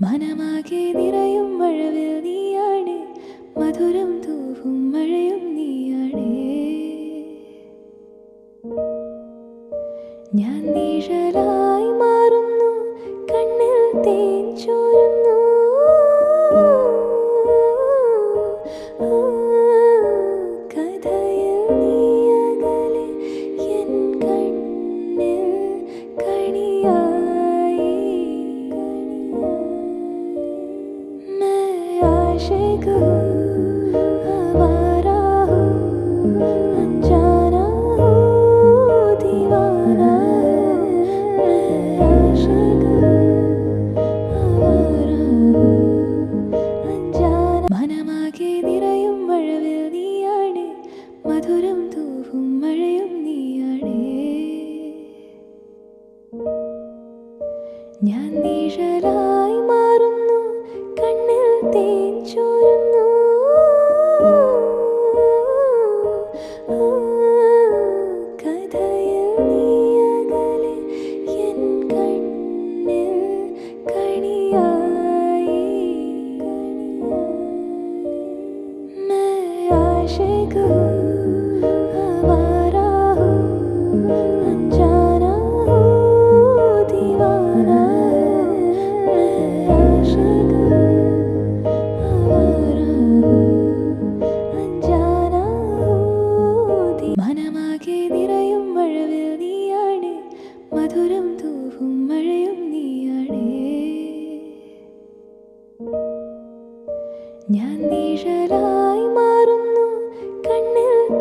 മനമാകെ നിറയും മഴവിൽ നീയാണ് മധുരം തൂവും മഴയും നീയാണ്. ഞാൻ നീഴലായി മാറി ഞാൻ നിഴലായി മാറും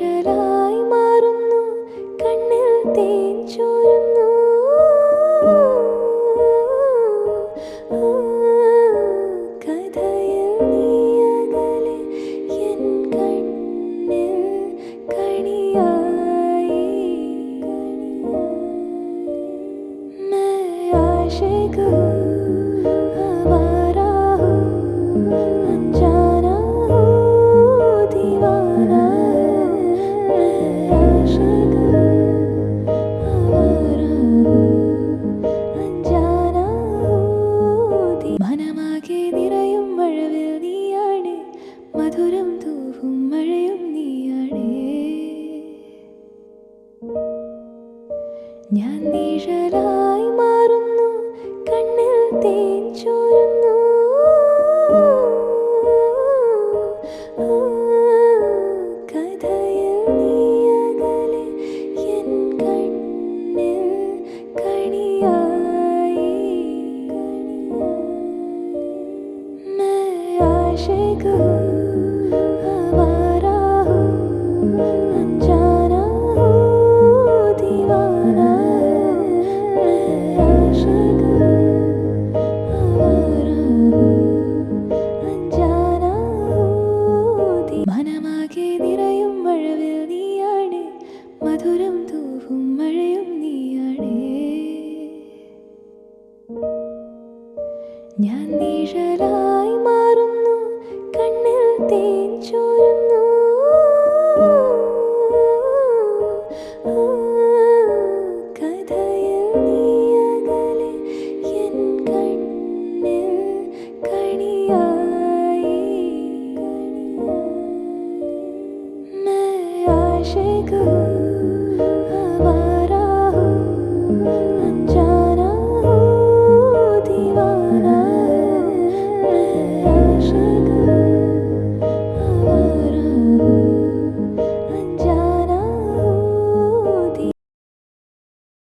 നിഴലായി മാറുന്നു കണ്ണിൽ തേൻ ചോരുന്നു Shake up. ഞാൻ നിഴലായി മാ good.